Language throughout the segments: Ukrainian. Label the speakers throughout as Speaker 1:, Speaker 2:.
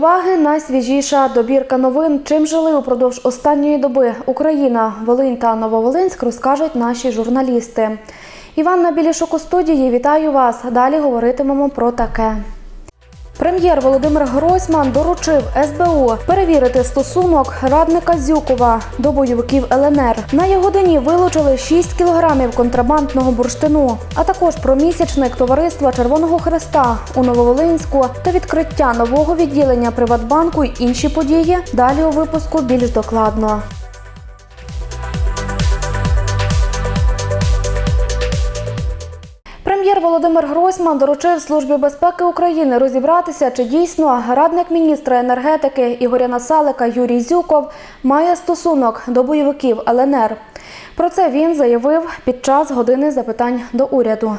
Speaker 1: уваги найсвіжіша добірка новин. Чим жили упродовж останньої доби Україна, Волинь та Нововолинськ розкажуть наші журналісти. Іванна Білішок у студії. Вітаю вас. Далі говоритимемо про таке. Прем'єр Володимир Гройсман доручив СБУ перевірити стосунок радника Зюкова до бойовиків ЛНР. На його дні вилучили 6 кілограмів контрабандного бурштину, а також про місячник товариства Червоного Хреста у Нововолинську та відкриття нового відділення Приватбанку й інші події. Далі у випуску більш докладно. Володимир Гройсман доручив Службі безпеки України розібратися, чи дійсно радник міністра енергетики Ігоря Насалика Юрій Зюков має стосунок до бойовиків ЛНР. Про це він заявив під час години запитань до уряду.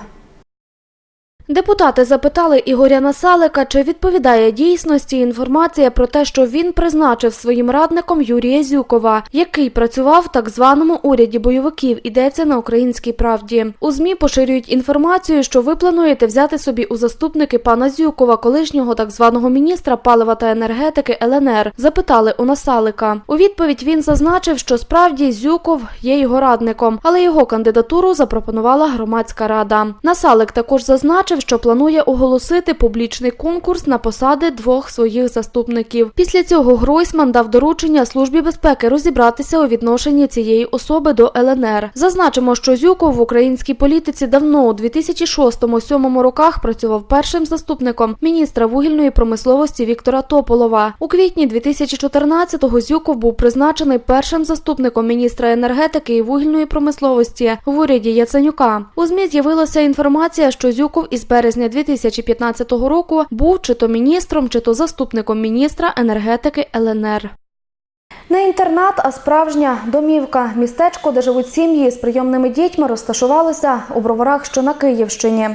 Speaker 1: Депутати запитали Ігоря Насалика, чи відповідає дійсності інформація про те, що він призначив своїм радником Юрія Зюкова, який працював в так званому уряді бойовиків. Йдеться на українській правді. У змі поширюють інформацію, що ви плануєте взяти собі у заступники пана Зюкова, колишнього так званого міністра палива та енергетики ЛНР. Запитали у Насалика. У відповідь він зазначив, що справді Зюков є його радником, але його кандидатуру запропонувала громадська рада. Насалик також зазначив, що планує оголосити публічний конкурс на посади двох своїх заступників. Після цього Гройсман дав доручення службі безпеки розібратися у відношенні цієї особи до ЛНР. Зазначимо, що Зюков в українській політиці давно у 2006-2007 роках працював першим заступником міністра вугільної промисловості Віктора Тополова. У квітні 2014-го Зюков був призначений першим заступником міністра енергетики і вугільної промисловості в уряді Яценюка. У змі з'явилася інформація, що Зюков із березня 2015 року був чи то міністром, чи то заступником міністра енергетики ЛНР. Не інтернат, а справжня домівка. Містечко, де живуть сім'ї з прийомними дітьми, розташувалося у броварах, що на Київщині.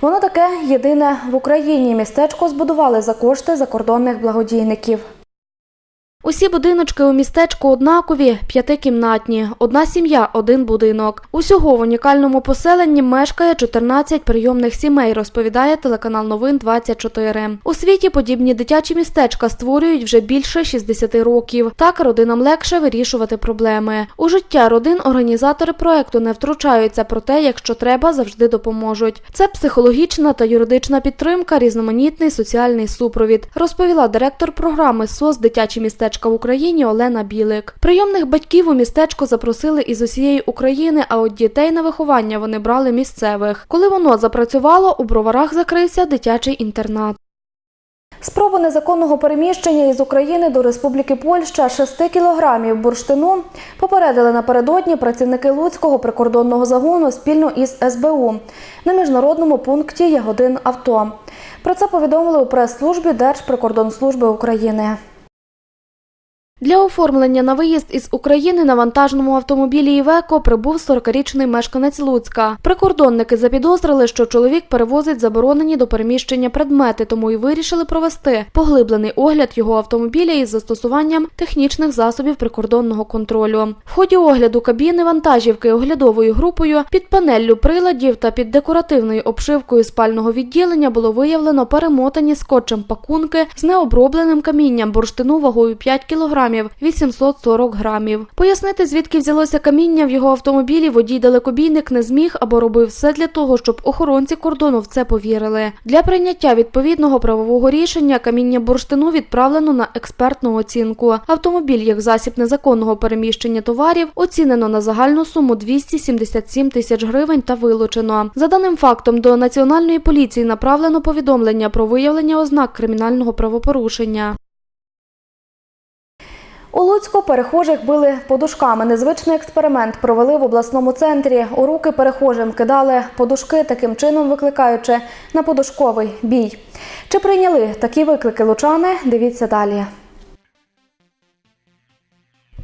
Speaker 1: Воно таке єдине в Україні. Містечко збудували за кошти закордонних благодійників. Усі будиночки у містечку однакові, п'ятикімнатні. Одна сім'я, один будинок. Усього в унікальному поселенні мешкає 14 прийомних сімей, розповідає телеканал Новин 24. У світі подібні дитячі містечка створюють вже більше 60 років. Так родинам легше вирішувати проблеми. У життя родин організатори проекту не втручаються, проте, якщо треба, завжди допоможуть. Це психологічна та юридична підтримка, різноманітний соціальний супровід, розповіла директор програми СОС дитячі містечка в Україні Олена Білик. Прийомних батьків у містечко запросили із усієї України, а от дітей на виховання вони брали місцевих. Коли воно запрацювало, у броварах закрився дитячий інтернат. Спробу незаконного переміщення із України до Республіки Польща 6 кілограмів бурштину попередили напередодні працівники Луцького прикордонного загону спільно із СБУ на міжнародному пункті Ягодин Авто. Про це повідомили у прес-службі Держприкордонслужби України. Для оформлення на виїзд із України на вантажному автомобілі «Івеко» прибув 40-річний мешканець Луцька. Прикордонники запідозрили, що чоловік перевозить заборонені до переміщення предмети, тому й вирішили провести поглиблений огляд його автомобіля із застосуванням технічних засобів прикордонного контролю. В ході огляду кабіни вантажівки оглядовою групою під панеллю приладів та під декоративною обшивкою спального відділення було виявлено перемотані скотчем пакунки з необробленим камінням бурштину вагою 5 кг 840 грамів. Пояснити, звідки взялося каміння в його автомобілі, водій-далекобійник не зміг або робив все для того, щоб охоронці кордону в це повірили. Для прийняття відповідного правового рішення каміння бурштину відправлено на експертну оцінку. Автомобіль як засіб незаконного переміщення товарів оцінено на загальну суму 277 тисяч гривень та вилучено. За даним фактом до національної поліції направлено повідомлення про виявлення ознак кримінального правопорушення. У Луцьку перехожих били подушками. Незвичний експеримент провели в обласному центрі. У руки перехожим кидали подушки, таким чином викликаючи на подушковий бій. Чи прийняли такі виклики лучани? Дивіться далі.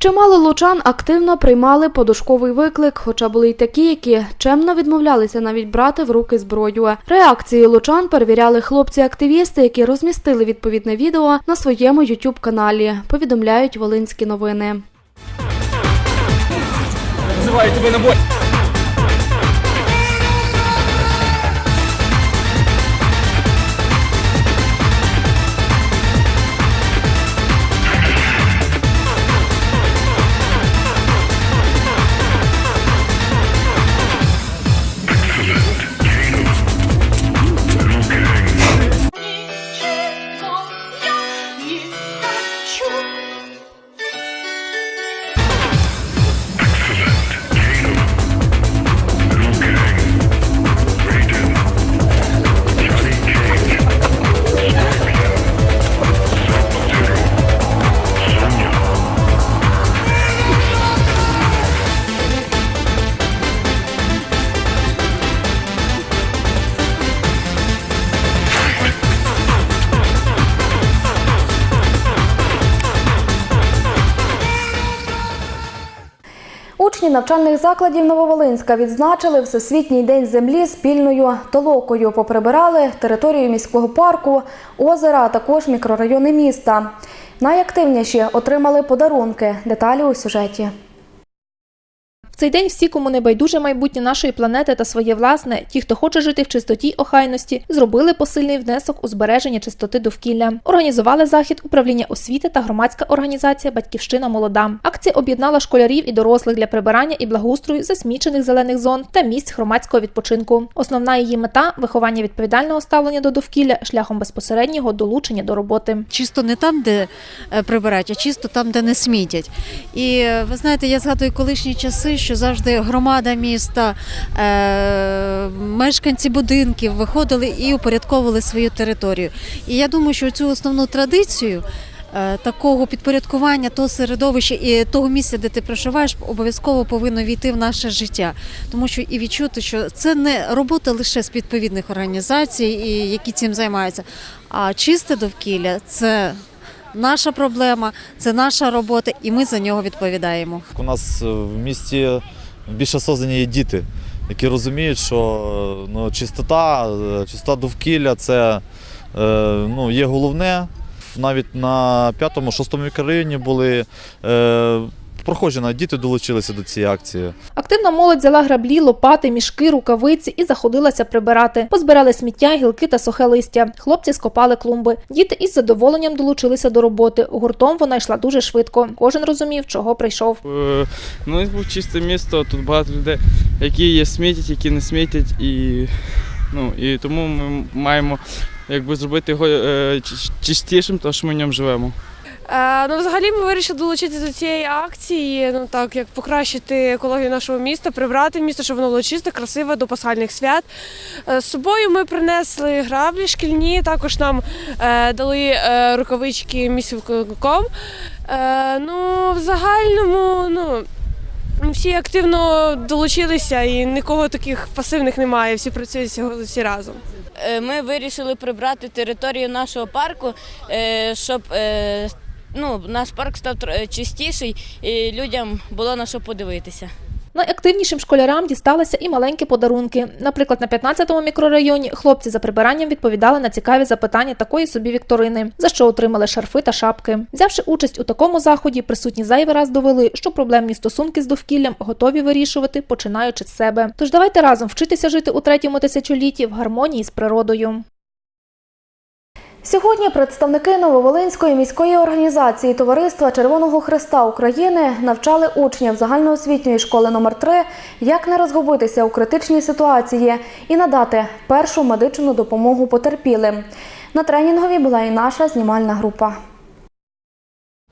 Speaker 1: Чимало лучан активно приймали подушковий виклик, хоча були й такі, які чемно відмовлялися навіть брати в руки зброю. Реакції лучан перевіряли хлопці-активісти, які розмістили відповідне відео на своєму ютуб каналі. Повідомляють Волинські новини.
Speaker 2: Вызываю тебе на бой.
Speaker 1: Навчальних закладів Нововолинська відзначили Всесвітній день землі спільною толокою. Поприбирали територію міського парку, озера, а також мікрорайони міста. Найактивніші отримали подарунки. Деталі у сюжеті.
Speaker 3: В цей день всі, кому не байдуже майбутнє нашої планети та своє власне, ті, хто хоче жити в чистоті й охайності, зробили посильний внесок у збереження чистоти довкілля. Організували захід управління освіти та громадська організація Батьківщина молода. Акція об'єднала школярів і дорослих для прибирання і благоустрою засмічених зелених зон та місць громадського відпочинку. Основна її мета виховання відповідального ставлення до довкілля шляхом безпосереднього долучення до роботи.
Speaker 4: чисто не там, де е, прибирають, а чисто там, де не смітять. І е, ви знаєте, я згадую колишні часи, що завжди громада міста, е, мешканці будинків виходили і упорядковували свою територію. І я думаю, що цю основну традицію. е, Такого підпорядкування того середовища і того місця, де ти проживаєш, обов'язково повинно війти в наше життя, тому що і відчути, що це не робота лише з відповідних організацій, які цим займаються, а чисте довкілля це наша проблема, це наша робота, і ми за нього відповідаємо.
Speaker 5: У нас е, в місті більше создані є діти, які розуміють, що е, ну, чистота, е, чистота довкілля це ну, є головне. Навіть на п'ятому-шостому мікрорайоні були проходжена, діти долучилися до цієї акції.
Speaker 3: Активна молодь взяла граблі, лопати, мішки, рукавиці і заходилася прибирати. Позбирали сміття, гілки та сухе листя. Хлопці скопали клумби. Діти із задоволенням долучилися до роботи. Гуртом вона йшла дуже швидко. Кожен розумів, чого прийшов.
Speaker 2: Е, Ну, був чисте місто, тут багато людей, які є смітять, які не смітять, і, ну, і тому ми маємо якби, зробити його е, чистішим, тому що ми в ньому живемо.
Speaker 6: Е, ну, взагалі ми вирішили долучитися до цієї акції, ну так як покращити екологію нашого міста, прибрати місто, щоб воно було чисте, красиве до пасхальних свят. Е, з собою ми принесли граблі шкільні, також нам е, дали е, рукавички місівком. Е, ну, в загальному, ну. Всі активно долучилися і нікого таких пасивних немає. Всі працюють всі, разом.
Speaker 7: Ми вирішили прибрати територію нашого парку, щоб ну, наш парк став чистіший і людям було на що подивитися.
Speaker 3: Найактивнішим школярам дісталися і маленькі подарунки. Наприклад, на 15-му мікрорайоні хлопці за прибиранням відповідали на цікаві запитання такої собі вікторини, за що отримали шарфи та шапки. Взявши участь у такому заході, присутні зайвий раз довели, що проблемні стосунки з довкіллям готові вирішувати, починаючи з себе. Тож давайте разом вчитися жити у третьому тисячолітті в гармонії з природою.
Speaker 1: Сьогодні представники Нововолинської міської організації Товариства Червоного Христа України навчали учнів загальноосвітньої школи номер 3 як не розгубитися у критичній ситуації і надати першу медичну допомогу потерпілим. На тренінгові була і наша знімальна група.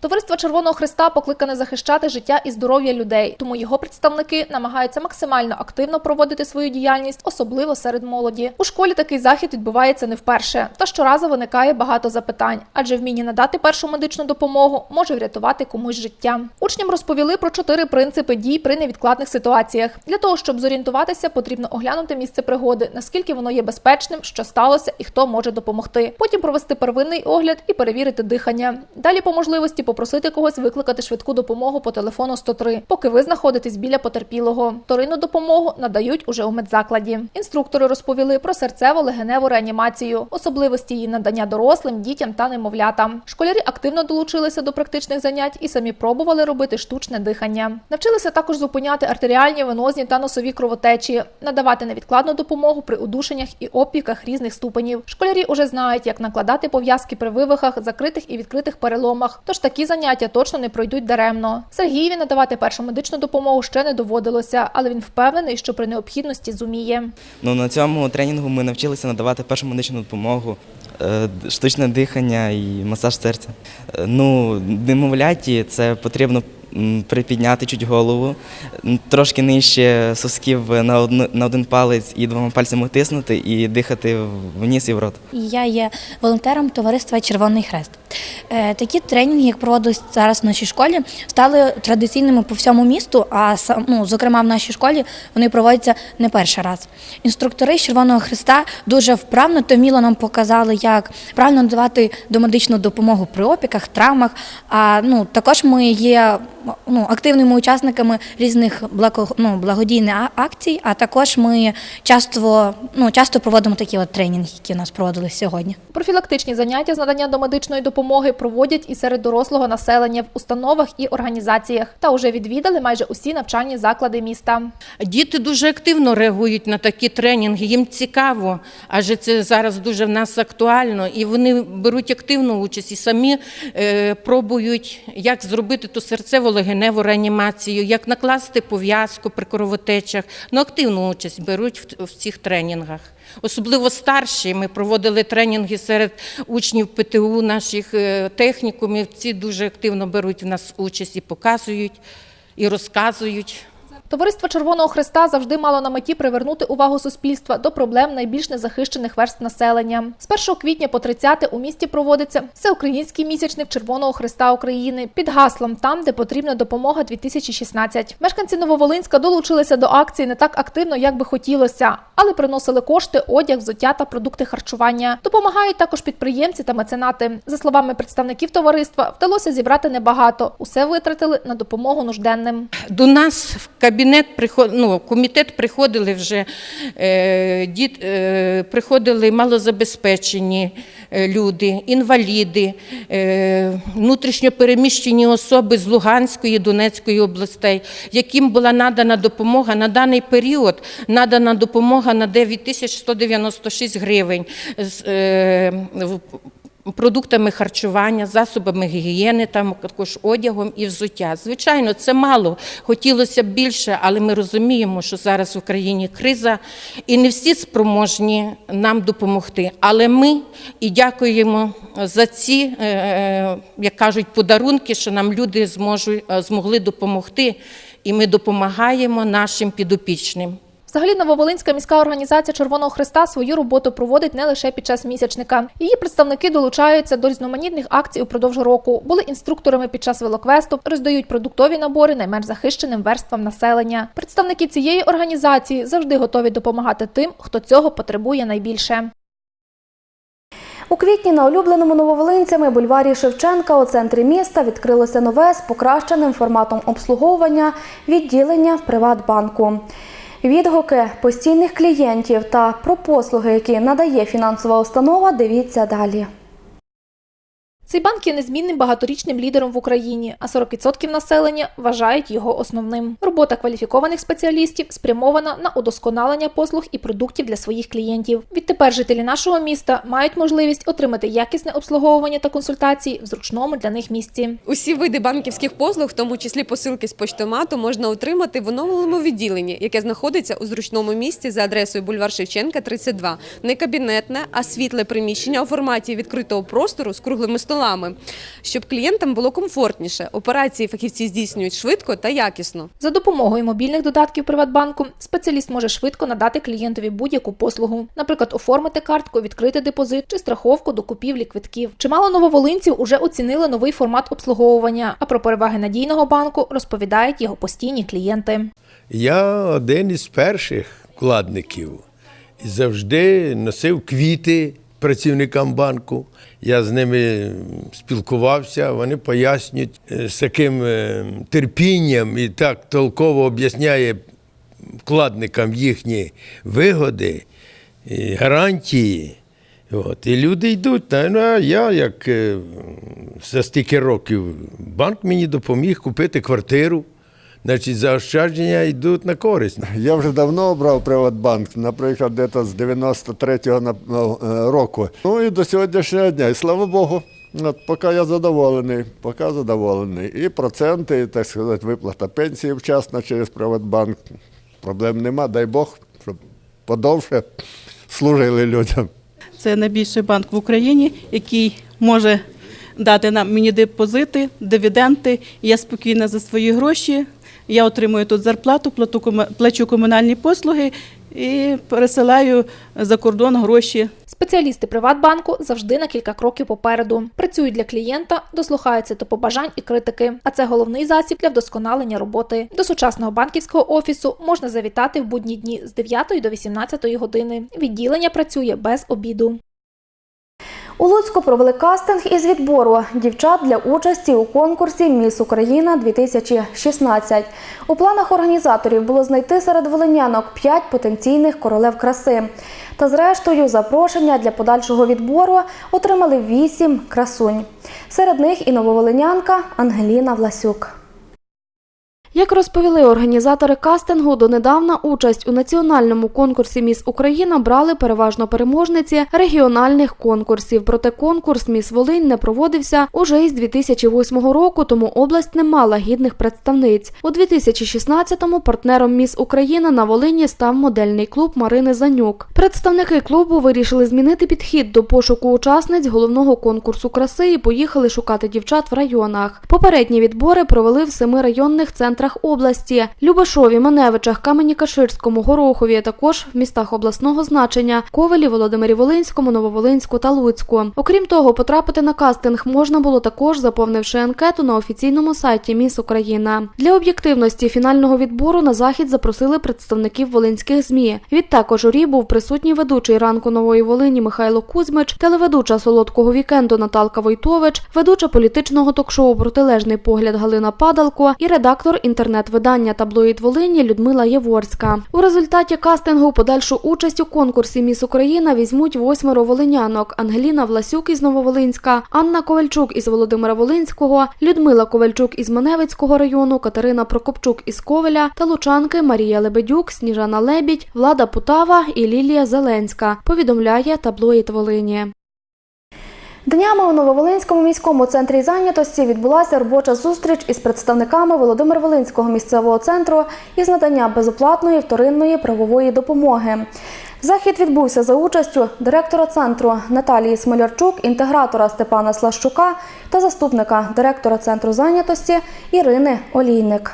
Speaker 3: Товариство Червоного Христа покликане захищати життя і здоров'я людей, тому його представники намагаються максимально активно проводити свою діяльність, особливо серед молоді. У школі такий захід відбувається не вперше, та щоразу виникає багато запитань, адже вміння надати першу медичну допомогу може врятувати комусь життя. Учням розповіли про чотири принципи дій при невідкладних ситуаціях. Для того щоб зорієнтуватися, потрібно оглянути місце пригоди, наскільки воно є безпечним, що сталося і хто може допомогти. Потім провести первинний огляд і перевірити дихання. Далі по можливості попросити когось викликати швидку допомогу по телефону 103, поки ви знаходитесь біля потерпілого. Вторинну допомогу надають уже у медзакладі. Інструктори розповіли про серцево-легеневу реанімацію, особливості її надання дорослим, дітям та немовлятам. Школярі активно долучилися до практичних занять і самі пробували робити штучне дихання. Навчилися також зупиняти артеріальні, венозні та носові кровотечі, надавати невідкладну допомогу при удушеннях і опіках різних ступенів. Школярі уже знають, як накладати пов'язки при вивихах, закритих і відкритих переломах. Тож такі заняття точно не пройдуть даремно. Сергієві надавати першу медичну допомогу ще не доводилося, але він впевнений, що при необхідності зуміє.
Speaker 8: Ну, на цьому тренінгу ми навчилися надавати першу медичну допомогу, е, штучне дихання і масаж серця. Е, Ну, немовляті це потрібно припідняти чуть голову, трошки нижче сосків на, одну, на один палець і двома пальцями тиснути і дихати в ніс і в рот.
Speaker 9: Я є волонтером товариства Червоний Хрест. Е, Такі тренінги, як проводять зараз в нашій школі, стали традиційними по всьому місту. А ну, зокрема в нашій школі вони проводяться не перший раз. Інструктори Червоного Хреста дуже вправно та вміло нам показали, як правильно надавати домедичну допомогу при опіках, травмах. А ну також ми є ну, активними учасниками різних благо, ну, благодійних акцій, а також ми часто, ну, часто проводимо такі от тренінги, які у нас проводили сьогодні.
Speaker 3: Профілактичні заняття з надання домедичної допомоги проводять і серед дорослого населення в установах і організаціях. Та уже відвідали майже усі навчальні заклади міста.
Speaker 10: Діти дуже активно реагують на такі тренінги. Їм цікаво, адже це зараз дуже в нас актуально, і вони беруть активну участь і самі е, пробують, як зробити ту серцево-легеневу реанімацію, як накласти пов'язку при кровотечах. Ну, активну участь беруть в, в цих тренінгах. Особливо старші. Ми проводили тренінги серед учнів ПТУ, наших е, технікумів. Ці дуже активно беруть в нас участь і показують, і розказують.
Speaker 3: Товариство Червоного Христа завжди мало на меті привернути увагу суспільства до проблем найбільш незахищених верств населення. З 1 квітня по 30 у місті проводиться всеукраїнський місячник Червоного Христа України під гаслом Там, де потрібна допомога 2016. Мешканці Нововолинська долучилися до акції не так активно, як би хотілося, але приносили кошти, одяг, взуття та продукти харчування. Допомагають також підприємці та меценати. За словами представників товариства, вдалося зібрати небагато. Усе витратили на допомогу нужденним.
Speaker 10: До нас в кабінет ну, комітет приходили вже е, діт, е, приходили малозабезпечені е, люди, інваліди, е, внутрішньо переміщені особи з Луганської, Донецької областей, яким була надана допомога на даний період, надана допомога на 9196 гривень. Продуктами харчування, засобами гігієни, там також одягом і взуття. Звичайно, це мало. Хотілося б більше, але ми розуміємо, що зараз в Україні криза, і не всі спроможні нам допомогти. Але ми і дякуємо за ці, е, як кажуть, подарунки, що нам люди зможуть, е, змогли допомогти, і ми допомагаємо нашим підопічним.
Speaker 3: Взагалі, Нововолинська міська організація Червоного Христа свою роботу проводить не лише під час місячника. Її представники долучаються до різноманітних акцій упродовж року. Були інструкторами під час велоквесту, роздають продуктові набори найменш захищеним верствам населення. Представники цієї організації завжди готові допомагати тим, хто цього потребує найбільше.
Speaker 1: У квітні на улюбленому нововолинцями бульварі Шевченка у центрі міста відкрилося нове з покращеним форматом обслуговування відділення Приватбанку. Відгуки постійних клієнтів та про послуги, які надає фінансова установа, дивіться далі.
Speaker 3: Цей банк є незмінним багаторічним лідером в Україні, а 40% населення вважають його основним. Робота кваліфікованих спеціалістів спрямована на удосконалення послуг і продуктів для своїх клієнтів. Відтепер жителі нашого міста мають можливість отримати якісне обслуговування та консультації в зручному для них місці.
Speaker 11: Усі види банківських послуг, в тому числі посилки з поштомату, можна отримати в оновленому відділенні, яке знаходиться у зручному місці за адресою бульвар Шевченка, 32. Не кабінетне, а світле приміщення у форматі відкритого простору з круглими столами, щоб клієнтам було комфортніше. Операції фахівці здійснюють швидко та якісно.
Speaker 3: За допомогою мобільних додатків Приватбанку спеціаліст може швидко надати клієнтові будь-яку послугу, наприклад, оформити картку, відкрити депозит чи страховку до купівлі квитків. Чимало нововолинців уже оцінили новий формат обслуговування. А про переваги надійного банку розповідають його постійні клієнти.
Speaker 12: Я один із перших вкладників завжди носив квіти працівникам банку. Я з ними спілкувався, вони пояснюють е, з таким е, терпінням і так толково об'ясняє вкладникам їхні вигоди, гарантії. От, і люди йдуть. Ну, а я, як е, за стільки років, банк мені допоміг купити квартиру. Значить, заощадження йдуть на користь.
Speaker 13: Я вже давно обрав Приватбанк, наприклад, десь з 93-го на- ну, е, року. Ну і до сьогоднішнього дня. І слава Богу, от, поки я задоволений, поки задоволений. І проценти, і, так сказати, виплата пенсії вчасно через Приватбанк. Проблем нема, дай Бог, щоб подовше служили людям.
Speaker 14: Це найбільший банк в Україні, який може дати нам мені депозити, дивіденди. Я спокійна за свої гроші. Я отримую тут зарплату, плату плачу комунальні послуги і пересилаю за кордон гроші
Speaker 3: Спеціалісти Приватбанку завжди на кілька кроків попереду. Працюють для клієнта, дослухаються до побажань і критики. А це головний засіб для вдосконалення роботи. До сучасного банківського офісу можна завітати в будні дні з 9 до 18 години. Відділення працює без обіду.
Speaker 1: У Луцьку провели кастинг із відбору дівчат для участі у конкурсі Міс Україна 2016. У планах організаторів було знайти серед волинянок 5 потенційних королев краси. Та зрештою запрошення для подальшого відбору отримали 8 красунь. Серед них і нововолинянка Ангеліна Власюк. Як розповіли організатори кастингу, донедавна участь у національному конкурсі Міс Україна брали переважно переможниці регіональних конкурсів. Проте конкурс Міс Волинь не проводився уже із 2008 року, тому область не мала гідних представниць. У 2016-му партнером Міс Україна на Волині став модельний клуб Марини Занюк. Представники клубу вирішили змінити підхід до пошуку учасниць головного конкурсу краси і поїхали шукати дівчат в районах. Попередні відбори провели в семи районних центрах області: Любашові, Маневичах, Камені-Каширському, Горохові, а також в містах обласного значення Ковелі, Володимирі Волинському, Нововолинську та Луцьку. Окрім того, потрапити на кастинг можна було також, заповнивши анкету на офіційному сайті Міс Україна. Для об'єктивності фінального відбору на захід запросили представників волинських змі. Відтак у журі був присутній ведучий ранку нової Волині Михайло Кузьмич, телеведуча солодкого вікенду Наталка Войтович, ведуча політичного ток-шоу Протилежний погляд Галина Падалко і редактор інтернет-видання таблоїд Волині Людмила Єворська. У результаті кастингу подальшу участь у конкурсі Міс Україна візьмуть восьмеро волинянок: Ангеліна Власюк із Нововолинська, Анна Ковальчук із Володимира Волинського, Людмила Ковальчук із Маневицького району, Катерина Прокопчук із Ковеля та лучанки Марія Лебедюк, Сніжана Лебідь, Влада Путава і Лілія Зеленська. Повідомляє таблоїд Волині. Днями у Нововолинському міському центрі зайнятості відбулася робоча зустріч із представниками Володимир-Волинського місцевого центру із надання безоплатної вторинної правової допомоги. Захід відбувся за участю директора центру Наталії Смолярчук, інтегратора Степана Слащука та заступника директора центру зайнятості Ірини Олійник.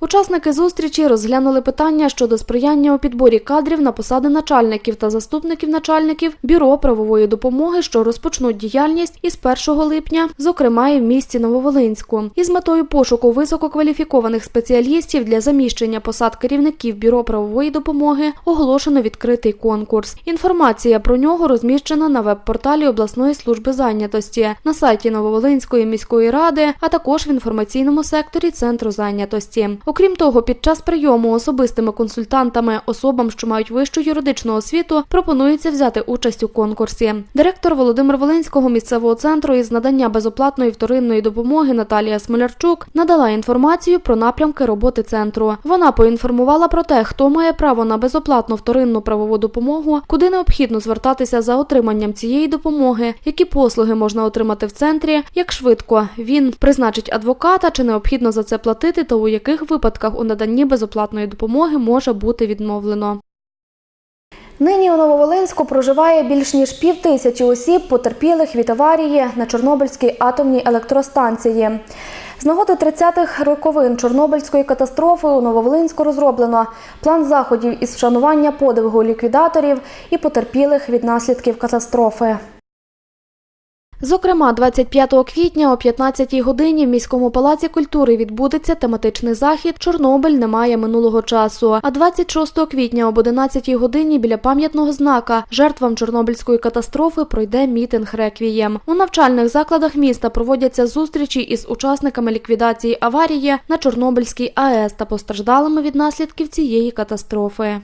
Speaker 1: Учасники зустрічі розглянули питання щодо сприяння у підборі кадрів на посади начальників та заступників начальників бюро правової допомоги, що розпочнуть діяльність із 1 липня, зокрема і в місті Нововолинську. Із метою пошуку висококваліфікованих спеціалістів для заміщення посад керівників бюро правової допомоги оголошено відкритий конкурс. Інформація про нього розміщена на веб-порталі обласної служби зайнятості, на сайті Нововолинської міської ради, а також в інформаційному секторі центру зайнятості. Окрім того, під час прийому особистими консультантами особам, що мають вищу юридичну освіту, пропонується взяти участь у конкурсі. Директор Володимир Волинського місцевого центру із надання безоплатної вторинної допомоги Наталія Смолярчук надала інформацію про напрямки роботи центру. Вона поінформувала про те, хто має право на безоплатну вторинну правову допомогу, куди необхідно звертатися за отриманням цієї допомоги, які послуги можна отримати в центрі, як швидко він призначить адвоката, чи необхідно за це платити, та у яких випадках у наданні безоплатної допомоги може бути відмовлено. Нині у Нововолинську проживає більш ніж пів тисячі осіб, потерпілих від аварії на Чорнобильській атомній електростанції. З нагоди 30-х роковин Чорнобильської катастрофи у Нововолинську розроблено план заходів із вшанування подвигу ліквідаторів і потерпілих від наслідків катастрофи. Зокрема, 25 квітня о 15 годині в міському палаці культури відбудеться тематичний захід Чорнобиль немає минулого часу. А 26 квітня об 11 годині біля пам'ятного знака жертвам Чорнобильської катастрофи пройде мітинг реквієм. У навчальних закладах міста проводяться зустрічі із учасниками ліквідації аварії на Чорнобильській АЕС та постраждалими від наслідків цієї катастрофи.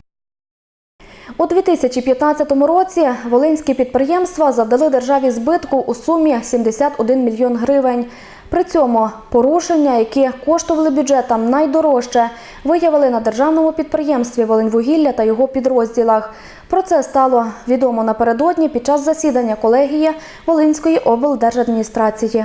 Speaker 1: У 2015 році волинські підприємства завдали державі збитку у сумі 71 мільйон гривень. При цьому порушення, які коштували бюджетам найдорожче, виявили на державному підприємстві Волиньвугілля та його підрозділах. Про це стало відомо напередодні під час засідання колегії Волинської облдержадміністрації.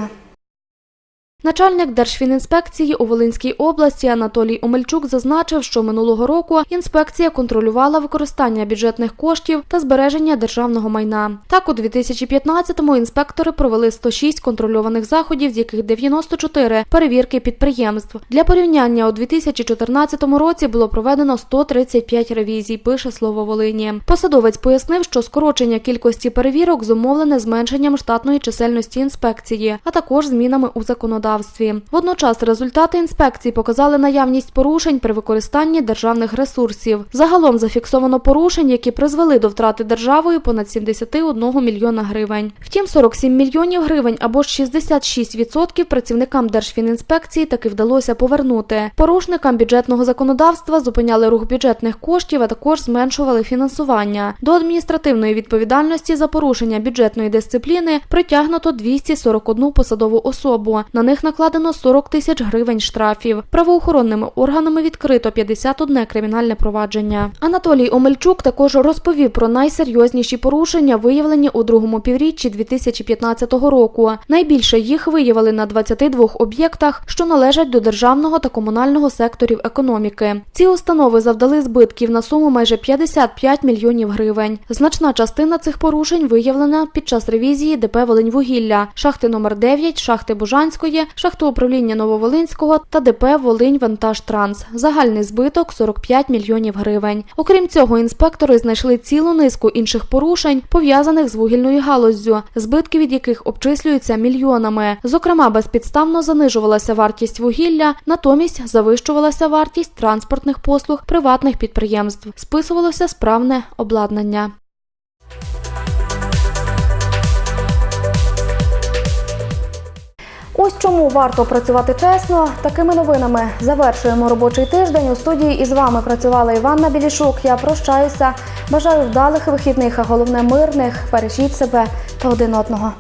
Speaker 1: Начальник Держфінінспекції у Волинській області Анатолій Омельчук зазначив, що минулого року інспекція контролювала використання бюджетних коштів та збереження державного майна. Так, у 2015-му інспектори провели 106 контрольованих заходів, з яких 94 – перевірки підприємств. Для порівняння у 2014 році було проведено 135 ревізій, пише Слово Волині. Посадовець пояснив, що скорочення кількості перевірок зумовлене зменшенням штатної чисельності інспекції, а також змінами у законодавстві. Законодавстві. Водночас результати інспекції показали наявність порушень при використанні державних ресурсів. Загалом зафіксовано порушень, які призвели до втрати державою понад 71 мільйона гривень. Втім, 47 мільйонів гривень або ж 66% працівникам Держфінінспекції таки вдалося повернути. Порушникам бюджетного законодавства зупиняли рух бюджетних коштів, а також зменшували фінансування. До адміністративної відповідальності за порушення бюджетної дисципліни притягнуто 241 посадову особу. На них накладено 40 тисяч гривень штрафів. Правоохоронними органами відкрито 51 кримінальне провадження. Анатолій Омельчук також розповів про найсерйозніші порушення, виявлені у другому півріччі 2015 року. Найбільше їх виявили на 22 об'єктах, що належать до державного та комунального секторів економіки. Ці установи завдали збитків на суму майже 55 мільйонів гривень. Значна частина цих порушень виявлена під час ревізії ДП «Волиньвугілля», шахти номер 9, шахти Бужанської, шахтоуправління Нововолинського та ДП «Волинь Вантажтранс». Загальний збиток 45 мільйонів гривень. Окрім цього, інспектори знайшли цілу низку інших порушень, пов'язаних з вугільною галуззю, збитки від яких обчислюються мільйонами. Зокрема, безпідставно занижувалася вартість вугілля, натомість завищувалася вартість транспортних послуг приватних підприємств. Списувалося справне обладнання. Ось чому варто працювати чесно. Такими новинами завершуємо робочий тиждень. У студії із вами працювала Іванна Білішук. Я прощаюся. Бажаю вдалих вихідних, а головне мирних. Бережіть себе та один одного.